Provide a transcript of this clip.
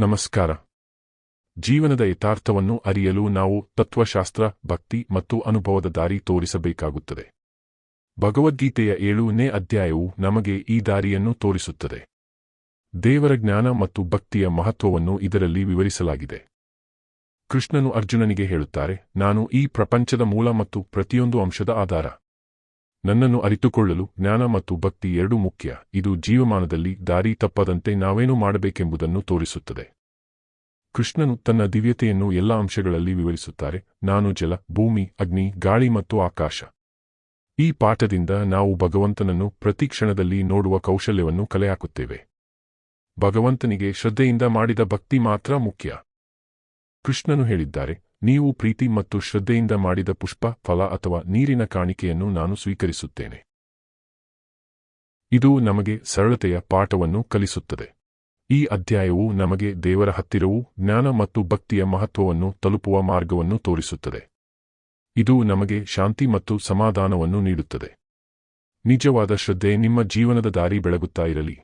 ನಮಸ್ಕಾರ. ಜೀವನದ ಯಥಾರ್ಥವನ್ನು ಅರಿಯಲು ನಾವು ತತ್ವಶಾಸ್ತ್ರ, ಭಕ್ತಿ ಮತ್ತು ಅನುಭವದ ದಾರಿ ತೋರಿಸಬೇಕಾಗುತ್ತದೆ. ಭಗವದ್ಗೀತೆಯ ಏಳನೇ ಅಧ್ಯಾಯವು ನಮಗೆ ಈ ದಾರಿಯನ್ನು ತೋರಿಸುತ್ತದೆ. ದೇವರ ಜ್ಞಾನ ಮತ್ತು ಭಕ್ತಿಯ ಮಹತ್ವವನ್ನು ಇದರಲ್ಲಿ ವಿವರಿಸಲಾಗಿದೆ. ಕೃಷ್ಣನು ಅರ್ಜುನನಿಗೆ ಹೇಳುತ್ತಾರೆ, ನಾನು ಈ ಪ್ರಪಂಚದ ಮೂಲ ಮತ್ತು ಪ್ರತಿಯೊಂದು ಅಂಶದ ಆಧಾರ. ನನ್ನನ್ನು ಅರಿತುಕೊಳ್ಳಲು ಜ್ಞಾನ ಮತ್ತು ಭಕ್ತಿ ಎರಡೂ ಮುಖ್ಯ. ಇದು ಜೀವಮಾನದಲ್ಲಿ ದಾರಿ ತಪ್ಪದಂತೆ ನಾವೇನು ಮಾಡಬೇಕೆಂಬುದನ್ನು ತೋರಿಸುತ್ತದೆ. ಕೃಷ್ಣನು ತನ್ನ ದಿವ್ಯತೆಯನ್ನು ಎಲ್ಲ ಅಂಶಗಳಲ್ಲಿ ವಿವರಿಸುತ್ತಾರೆ. ನಾನು ಜಲ, ಭೂಮಿ, ಅಗ್ನಿ, ಗಾಳಿ ಮತ್ತು ಆಕಾಶ. ಈ ಪಾಠದಿಂದ ನಾವು ಭಗವಂತನನ್ನು ಪ್ರತಿ ಕ್ಷಣದಲ್ಲಿ ನೋಡುವ ಕೌಶಲ್ಯವನ್ನು ಕಲೆಹಾಕುತ್ತೇವೆ. ಭಗವಂತನಿಗೆ ಶ್ರದ್ಧೆಯಿಂದ ಮಾಡಿದ ಭಕ್ತಿ ಮಾತ್ರ ಮುಖ್ಯ. ಕೃಷ್ಣನು ಹೇಳಿದ್ದಾರೆ ನೀವು ಪ್ರೀತಿ ಮತ್ತು ಶ್ರದ್ಧೆಯಿಂದ ಮಾಡಿದ ಪುಷ್ಪ, ಫಲ ಅಥವಾ ನೀರಿನ ಕಾಣಿಕೆಯನ್ನು ನಾನು ಸ್ವೀಕರಿಸುತ್ತೇನೆ. ಇದು ನಮಗೆ ಸರಳತೆಯ ಪಾಠವನ್ನು ಕಲಿಸುತ್ತದೆ. ಈ ಅಧ್ಯಾಯವು ನಮಗೆ ದೇವರ ಹತ್ತಿರವು, ಜ್ಞಾನ ಮತ್ತು ಭಕ್ತಿಯ ಮಹತ್ವವನ್ನು ತಲುಪುವ ಮಾರ್ಗವನ್ನು ತೋರಿಸುತ್ತದೆ. ಇದು ನಮಗೆ ಶಾಂತಿ ಮತ್ತು ಸಮಾಧಾನವನ್ನು ನೀಡುತ್ತದೆ. ನಿಜವಾದ ಶ್ರದ್ಧೆ ನಿಮ್ಮ ಜೀವನದ ದಾರಿ ಬೆಳಗುತ್ತಾ ಇರಲಿ.